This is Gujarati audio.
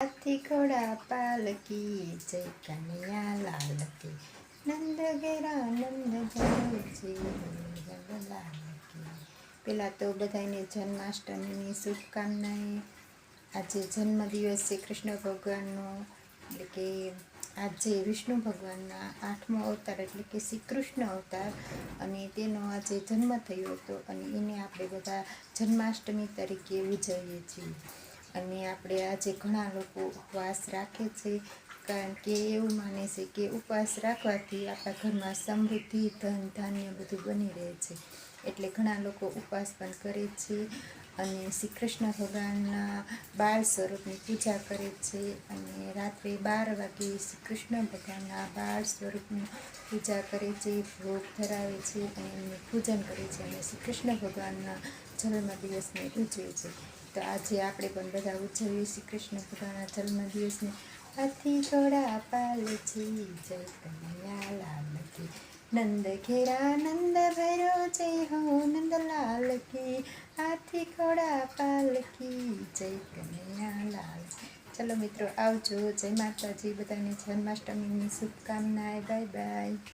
હાથી ઘોડા પાલકી જય કનૈયા લાલ કી નંદ ગેરા નંદ પહેલાં તો બધાને જન્માષ્ટમીની શુભકામનાએ આજે જન્મદિવસ છે કૃષ્ણ ભગવાનનો એટલે કે આજે વિષ્ણુ ભગવાનના આઠમો અવતાર એટલે કે શ્રી કૃષ્ણ અવતાર અને તેનો આજે જન્મ થયો હતો અને એને આપણે બધા જન્માષ્ટમી તરીકે ઉજવીએ છીએ અને આપણે આજે ઘણા લોકો ઉપવાસ રાખે છે, કારણ કે એવું માને છે કે ઉપવાસ રાખવાથી આપણા ઘરમાં સમૃદ્ધિ, ધન, ધાન્ય બધું બની રહે છે. એટલે ઘણા લોકો ઉપવાસ પણ કરે છે અને શ્રી કૃષ્ણ ભગવાનના બાળ સ્વરૂપની પૂજા કરે છે અને રાત્રે બાર વાગે શ્રી કૃષ્ણ ભગવાનના બાળ સ્વરૂપની પૂજા કરે છે, ભોગ ધરાવે છે અને એમનું પૂજન કરે છે અને શ્રી કૃષ્ણ ભગવાનના જન્મદિવસને ઉજવે છે. તો આજે આપણે પણ બધા ઉજવીએ શ્રી કૃષ્ણ ભગવાનના જન્મદિવસને હાથી ઘોડા પાલજી જય કનૈયા લાલ કી. નંદ ઘેરા નંદ ભૈરો, જય હો નંદલાલ કી. હાથી ઘોડા પાલકી જય કનૈયા લાલ ચલો મિત્રો, આવજો. જય માતાજી. બધાને જન્માષ્ટમીની શુભકામનાએ બાય બાય.